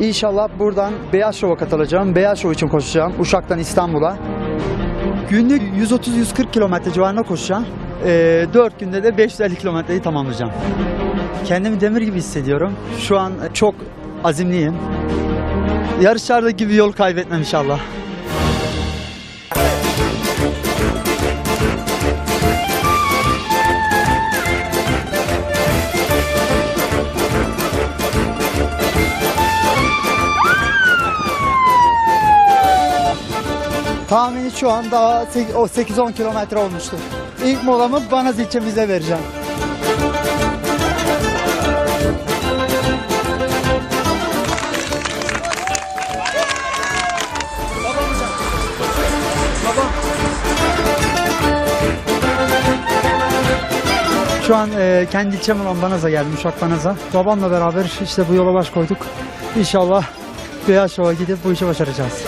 İnşallah buradan Beyaz Şov'a katılacağım. Beyaz Şov için koşacağım. Uşak'tan İstanbul'a. Günlük 130-140 kilometre civarında koşacağım. Ee, 4 günde de 550 kilometreyi tamamlayacağım. Kendimi demir gibi hissediyorum. Şu an çok azimliyim. Yarışlarda gibi yol kaybetmem inşallah. Tahmini şu an daha sek- o 8-10 kilometre olmuştur. İlk molamı Banaz ilçemizde vereceğim. Şu an e, kendi ilçem olan Banaz'a geldim, Uşak Banaz'a. Babamla beraber işte bu yola baş koyduk. İnşallah Beyaz Şov'a gidip bu işi başaracağız.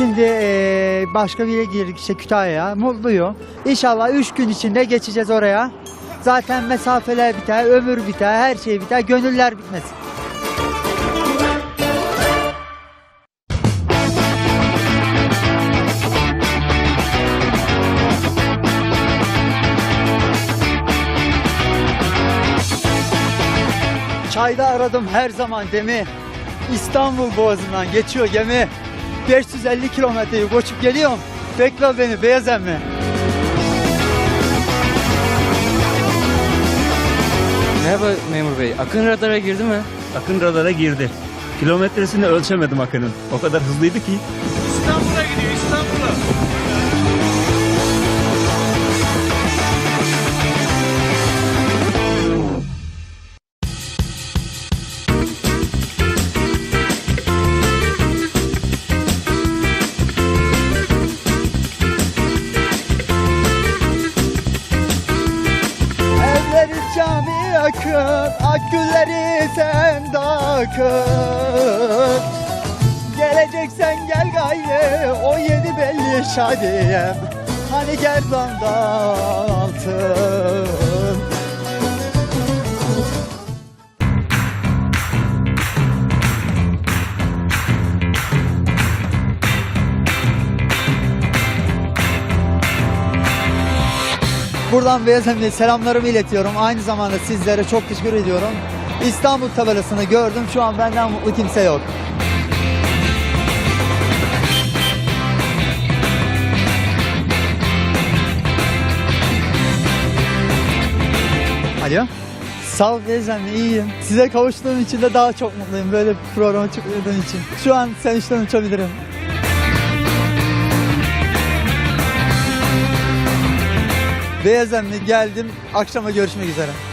Şimdi eee, başka bir yere girdik işte Kütahya'ya. Mutluyum. İnşallah 3 gün içinde geçeceğiz oraya. Zaten mesafeler biter, ömür biter, her şey biter, gönüller bitmez. Çayda aradım her zaman demi. İstanbul Boğazı'ndan geçiyor gemi. 550 kilometreyi koşup geliyorum. Bekle beni beyaz emmi. Merhaba memur bey. Akın radara girdi mi? Akın radara girdi. Kilometresini ölçemedim Akın'ın. O kadar hızlıydı ki. İstanbul'a gidiyor İstanbul'a. Evleri cami akın, akgülleri sen de akın. Geleceksen gel gayrı, o yedi belli şadiyem. Hani gerdanda altın. Buradan Beyaz selamlarımı iletiyorum. Aynı zamanda sizlere çok teşekkür ediyorum. İstanbul tabelasını gördüm. Şu an benden mutlu kimse yok. Alo. Sağ ol Beyaz Emni, iyiyim. Size kavuştuğum için de daha çok mutluyum. Böyle bir programa çıktığım için. Şu an sevinçten uçabilirim. Beyaz geldim. Akşama görüşmek üzere.